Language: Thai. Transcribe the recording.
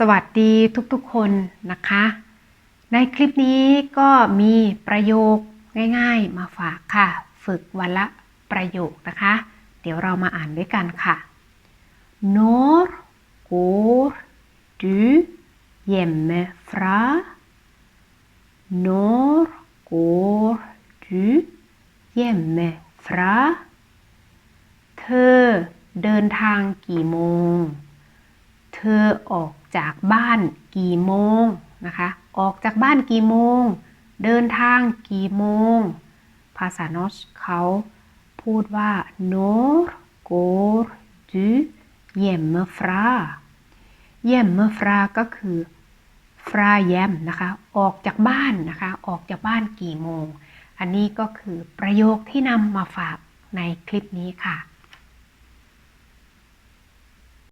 สวัสดีทุกๆคนนะคะ ในคลิปนี้ก็มีประโยคง่ายๆมาฝากค่ะ ฝึกวันละประโยคนะคะ เดี๋ยวเรามาอ่านด้วยกันค่ะ Når går du hjemmefra? Når går du hjemmefra? เธอเดินทางกี่โมง เธอออกจากบ้านกี่โมงนะคะ ออกจากบ้านกี่โมง เดินทางกี่โมง ภาษานอชเขาพูดว่า når går du hjemmefra hjemmefra ก็คือ fra hjem นะคะ ออกจากบ้านนะคะ ออกจากบ้านกี่โมง อันนี้ก็คือประโยคที่นำมาฝากในคลิปนี้ค่ะ